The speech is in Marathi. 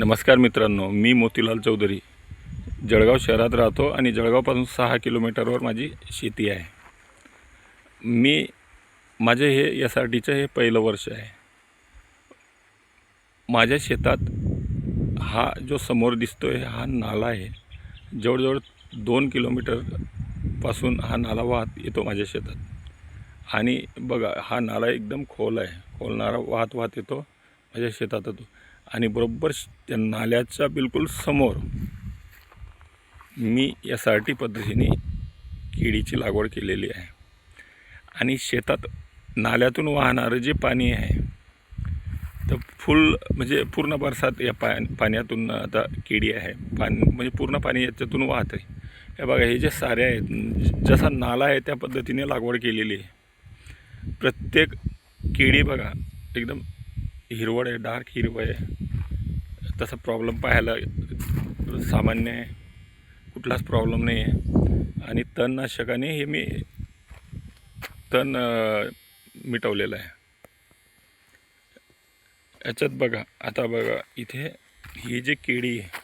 नमस्कार मित्रांनो मी मोतीलाल चौधरी. जळगाव शहरात राहतो आणि जळगावपासून सहा किलोमीटरवर माझी शेती आहे. मी माझे हे एस आर टीचं हे पहिलं वर्ष आहे. माझ्या शेतात हा जो समोर दिसतो आहे हा नाला आहे. जवळजवळ दोन किलोमीटरपासून हा नाला वाहत येतो माझ्या शेतात. आणि बघा हा नाला एकदम खोल आहे. खोल नाला वाहत वाहत येतो माझ्या शेतात येतो आणि बरोबर श- त्या नाल्याच्या बिलकुल समोर मी एस आर टी पद्धतीने केळीची लागवड केलेली आहे. आणि शेतात नाल्यातून वाहणारं जे पाणी आहे तर फुल म्हणजे पूर्ण बरसात या पा पाण्यातून आता केळी आहे. पाणी म्हणजे पूर्ण पाणी याच्यातून वाहत आहे हे बघा हे जे सारे आहेत जसा नाला आहे त्या पद्धतीने लागवड केलेली आहे. प्रत्येक केळी बघा एकदम हिरवळ आहे डार्क हिरवळ आहे. तसा प्रॉब्लेम पाहायला सामान्य आहे. कुठलाच प्रॉब्लेम नाही आहे. आणि तणनाशकाने हे मी तण मिटवलेलं आहे. याच्यात बघा आता बघा इथे ही जी केळी आहे